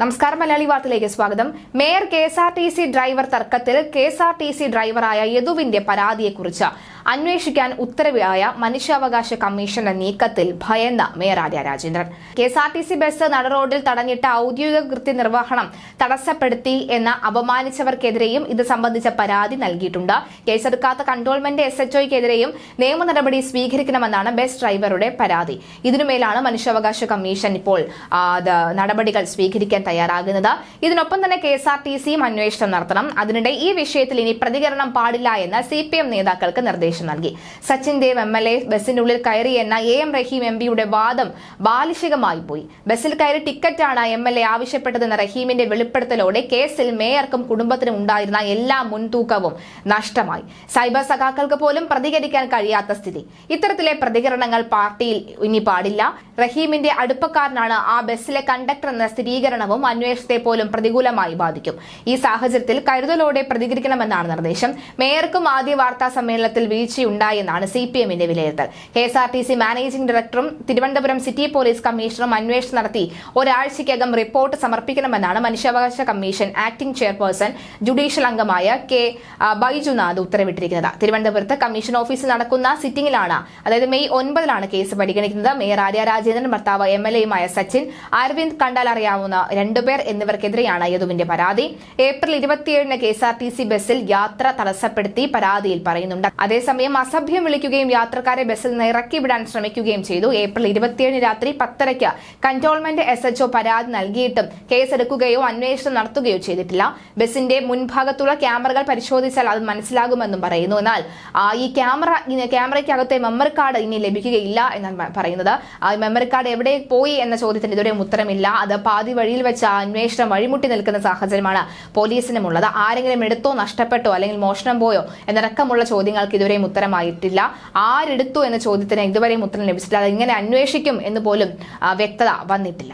നമസ്കാരം മലയാളി വാർത്തയിലേക്ക് സ്വാഗതം. Mayor K S R T C driver തർക്കത്തിൽ K S R T C ഡ്രൈവറായ യദുവിന്റെ പരാതിയെക്കുറിച്ച് അന്വേഷിക്കാൻ ഉത്തരവായ മനുഷ്യാവകാശ കമ്മീഷന്റെ നീക്കത്തിൽ ഭയന്ന മേയറാര്യ Rajendran. K S R T C bus നടറോഡിൽ തടഞ്ഞിട്ട ഔദ്യോഗിക കൃത്യനിർവഹണം തടസ്സപ്പെടുത്തി എന്ന അപമാനിച്ചവർക്കെതിരെയും ഇത് സംബന്ധിച്ച പരാതി നൽകിയിട്ടുണ്ട്. കേസെടുക്കാത്ത കൺട്രോൾമെന്റ് എസ് എച്ച് ഒക്കെതിരെയും നിയമ നടപടി സ്വീകരിക്കണമെന്നാണ് ബസ് ഡ്രൈവറുടെ പരാതി. ഇതിനുമേലാണ് മനുഷ്യാവകാശ കമ്മീഷൻ ഇപ്പോൾ നടപടികൾ സ്വീകരിക്കാൻ തയ്യാറാകുന്നത്. ഇതിനൊപ്പം തന്നെ കെ എസ് ആർ ടി സിയും അന്വേഷണം നടത്തണം. അതിനിടെ ഈ വിഷയത്തിൽ ഇനി പ്രതികരണം പാടില്ല എന്ന് സി പി എം നേതാക്കൾക്ക് നിർദ്ദേശം. നൽകി. Sachin Dev M L A ബസിന്റെ ഉള്ളിൽ കയറി എന്ന എ എം റഹീം എം പിയുടെ വാദം ബാലിശികമായി പോയി. ബസ്സിൽ കയറി ടിക്കറ്റാണ് എം എൽ എ ആവശ്യപ്പെട്ടതെന്ന റഹീമിന്റെ വെളിപ്പെടുത്തലോടെ കേസിൽ മേയർക്കും കുടുംബത്തിനും ഉണ്ടായിരുന്ന എല്ലാ മുൻതൂക്കവും നഷ്ടമായി. സൈബർ സഖാക്കൾക്ക് പോലും പ്രതികരിക്കാൻ കഴിയാത്ത സ്ഥിതി. ഇത്തരത്തിലെ പ്രതികരണങ്ങൾ പാർട്ടിയിൽ ഇനി പാടില്ല. റഹീമിന്റെ അടുപ്പക്കാരനാണ് ആ ബസ്സിലെ കണ്ടക്ടർ എന്ന സ്ഥിരീകരണവും അന്വേഷണത്തെ പോലും പ്രതികൂലമായി ബാധിക്കും. ഈ സാഹചര്യത്തിൽ കരുതലോടെ പ്രതികരിക്കണമെന്നാണ് നിർദ്ദേശം. മേയർക്കും ആദ്യ വാർത്താ സമ്മേളനത്തിൽ വീഴ്ചയുണ്ടായെന്നാണ് സി പി എമ്മിന്റെ വിലയിരുത്തൽ. K S R T C managing ഡയറക്ടറും തിരുവനന്തപുരം സിറ്റി പോലീസ് കമ്മീഷണറും അന്വേഷണം നടത്തി ഒരാഴ്ചയ്ക്കകം റിപ്പോർട്ട് സമർപ്പിക്കണമെന്നാണ് മനുഷ്യാവകാശ കമ്മീഷൻ ആക്ടിംഗ് ചെയർപേഴ്സൺ ജുഡീഷ്യൽ അംഗമായ കെ ബൈജുനാഥ് ഉത്തരവിട്ടിരിക്കുന്നത്. തിരുവനന്തപുരത്ത് കമ്മീഷൻ ഓഫീസിൽ നടക്കുന്ന സിറ്റിംഗിലാണ് അതായത് മെയ് ഒൻപതിലാണ് കേസ് പരിഗണിക്കുന്നത്. മേയർ ആര്യ രാജേന്ദ്രൻ ഭർത്താവ് എം എൽ എയുമായ സച്ചിൻ അരവിന്ദ് കണ്ടാൽ അറിയാവുന്ന രണ്ടുപേർ എന്നിവർക്കെതിരെയാണ് യദുവിന്റെ പരാതി. ഏപ്രിൽ ഇരുപത്തിയേഴിന് K S R T C ബസ്സിൽ യാത്ര തടസ്സപ്പെടുത്തി പരാതിയിൽ പറയുന്നുണ്ട്. അതേസമയം അസഭ്യം വിളിക്കുകയും യാത്രക്കാരെ ബസ്സിൽ നിന്ന് ഇറക്കി വിടാൻ ശ്രമിക്കുകയും ചെയ്തു. ഏപ്രിൽ ഇരുപത്തിയേഴിന് രാത്രി പത്തരയ്ക്ക് കന്റോൺമെന്റ് എസ് എച്ച്ഒ പരാതി നൽകിയിട്ടും കേസെടുക്കുകയോ അന്വേഷണം നടത്തുകയോ ചെയ്തിട്ടില്ല. ബസിന്റെ മുൻഭാഗത്തുള്ള ക്യാമറകൾ പരിശോധിച്ചാൽ അത് മനസ്സിലാകുമെന്നും പറയുന്നു. എന്നാൽ ആ, ഈ ക്യാമറ ക്യാമറയ്ക്കകത്തെ മെമ്മറി കാർഡ് ഇനി ലഭിക്കുകയില്ല എന്നാണ് പറയുന്നത്. ആ മെമ്മറി കാർഡ് എവിടെ പോയി എന്ന ചോദ്യത്തിന് ഇതുവരെ ഉത്തരമില്ല. അത് പാതി വഴിയിൽ വെച്ച് അന്വേഷണം വഴിമുട്ടി നിൽക്കുന്ന സാഹചര്യമാണ് പോലീസിനുമുള്ളത്. ആരെങ്കിലും എടുത്തോ നഷ്ടപ്പെട്ടോ അല്ലെങ്കിൽ മോഷണം പോയോ എന്നടക്കമുള്ള ചോദ്യങ്ങൾക്ക് ഇതുവരെയും ഉത്തരമായിട്ടില്ല. ആരെടുത്തു എന്ന ചോദ്യത്തിന് ഇതുവരെയും ഉത്തരം ലഭിച്ചിട്ടില്ല. അത് ഇങ്ങനെ അന്വേഷിക്കും എന്ന് പോലും വ്യക്തത വന്നിട്ടില്ല.